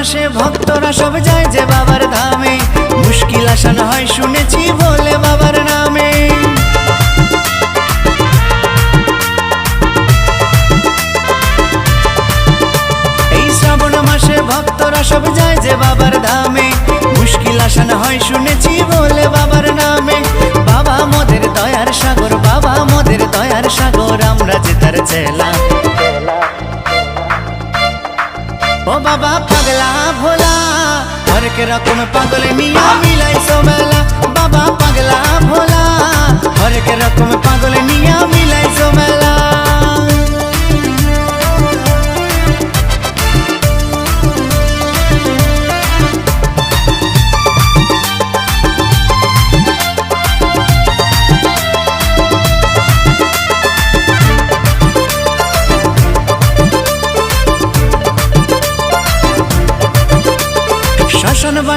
মাসে ভক্তরা সব যায় যে বাবার ধামে। মুশকিল আসান হয় শুনেছি বলে বাবার নামে। এই শ্রাবণ মাসে ভক্তরা সব যায় যে বাবার ধামে। মুশকিল আসান হয় শুনেছি বলে বাবার নামে। বাবা মোদের দয়ার সাগর, বাবা মোদের দয়ার সাগর, আমরা যে তার চেলা। রকম পাগল মিয়া মিলাইছো মেলা বাবা পাগলা ভোলা। হরেক রকম পাগল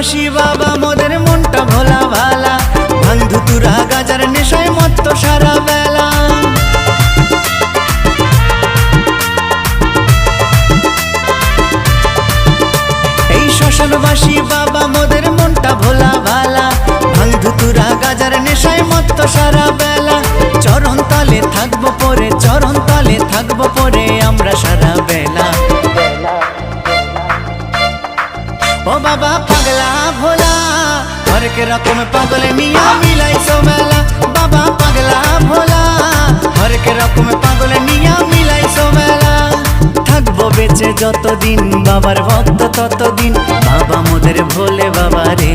শ্মশানবাসী বাবা, মোদের মনটা ভোলা ভালা। বন্ধু তুরা গাজার নেশায় মত্ত সারা বেলা। এই শ্মশানবাসী বাবা, মোদের মনটা ভোলা ভালা। বন্ধু তুরা গাজার নেশায় সারা বেলা। চরণ তলে থাকব পরে, চরণ তলে থাকব পরে আমরা সারা বেলা। ও বাবা হরেক রকম পাগল নিয়া মিলাইছো মেলা বাবা পাগলা ভোলা হরেক রকম পাগল নিয়া মিলাইছো মেলা থাকব বেঁচে যতদিন বাবার ভক্ত ততদিন বাবা মোদের ভোলে বাবা রে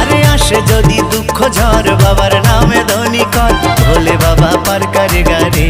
আরে আসে যদি দুঃখ ঝড় বাবার নামে ধনী কর ভোলে বাবা পার করে গারে